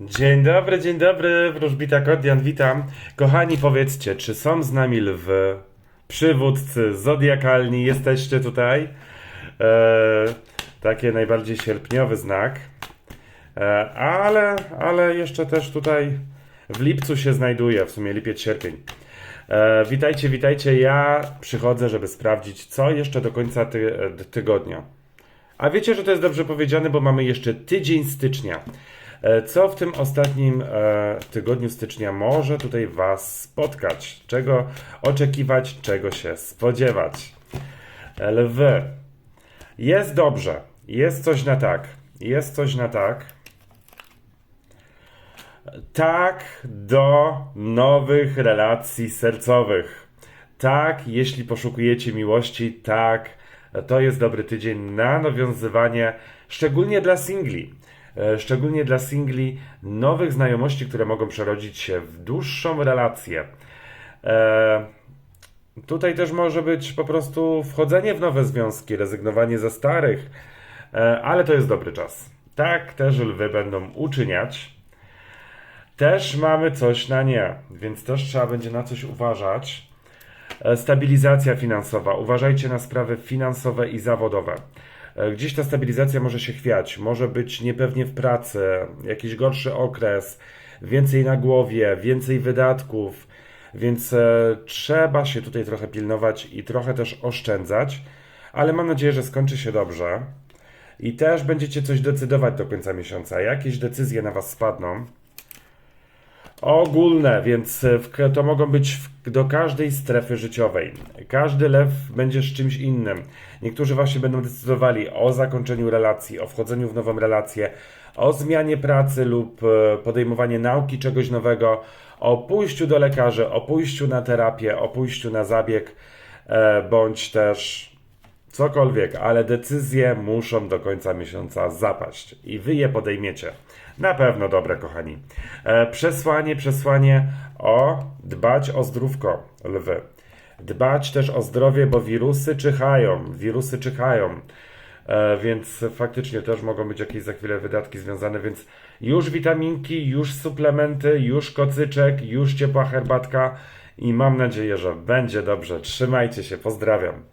Dzień dobry, dzień dobry, wróżbita Kordian, witam. Kochani, powiedzcie, czy są z nami lwy, przywódcy, zodiakalni, jesteście tutaj? E, takie najbardziej sierpniowy znak. E, ale, ale jeszcze też tutaj w lipcu się znajduje, w sumie lipiec, sierpień. E, witajcie, witajcie, ja przychodzę, żeby sprawdzić, co jeszcze do końca ty, e, tygodnia. A wiecie, że to jest dobrze powiedziane, bo mamy jeszcze tydzień stycznia. E, Co w tym ostatnim e, tygodniu stycznia może tutaj Was spotkać? Czego oczekiwać, czego się spodziewać? Lwy. Jest dobrze. Jest coś na tak. Jest coś na tak. Tak do nowych relacji sercowych. Tak, jeśli poszukujecie miłości, tak, to jest dobry tydzień na nawiązywanie, szczególnie dla singli. E, Szczególnie dla singli nowych znajomości, które mogą przerodzić się w dłuższą relację. E, Tutaj też może być po prostu wchodzenie w nowe związki, rezygnowanie ze starych, e, ale to jest dobry czas. Tak też lwy będą uczyniać. Też mamy coś na nie, więc też trzeba będzie na coś uważać. Stabilizacja finansowa. Uważajcie na sprawy finansowe i zawodowe. E, Gdzieś ta stabilizacja może się chwiać, może być niepewnie w pracy, jakiś gorszy okres, więcej na głowie, więcej wydatków, więc e, trzeba się tutaj trochę pilnować i trochę też oszczędzać, ale mam nadzieję, że skończy się dobrze. I też będziecie coś decydować do końca miesiąca. Jakieś decyzje na Was spadną ogólne, więc e, w- to mogą być w- do każdej strefy życiowej. Każdy lew będzie z czymś innym. Niektórzy właśnie będą decydowali o zakończeniu relacji, o wchodzeniu w nową relację, o zmianie pracy lub e, podejmowanie nauki czegoś nowego, o pójściu do lekarzy, o pójściu na terapię, o pójściu na zabieg, e, bądź też cokolwiek, ale decyzje muszą do końca miesiąca zapaść i wy je podejmiecie. Na pewno dobre, kochani. E, przesłanie, przesłanie o dbać o zdrówko, lwy. Dbać też o zdrowie, bo wirusy czyhają, wirusy czyhają. E, więc faktycznie też mogą być jakieś za chwilę wydatki związane, więc już witaminki, już suplementy, już kocyczek, już ciepła herbatka i mam nadzieję, że będzie dobrze. Trzymajcie się, pozdrawiam.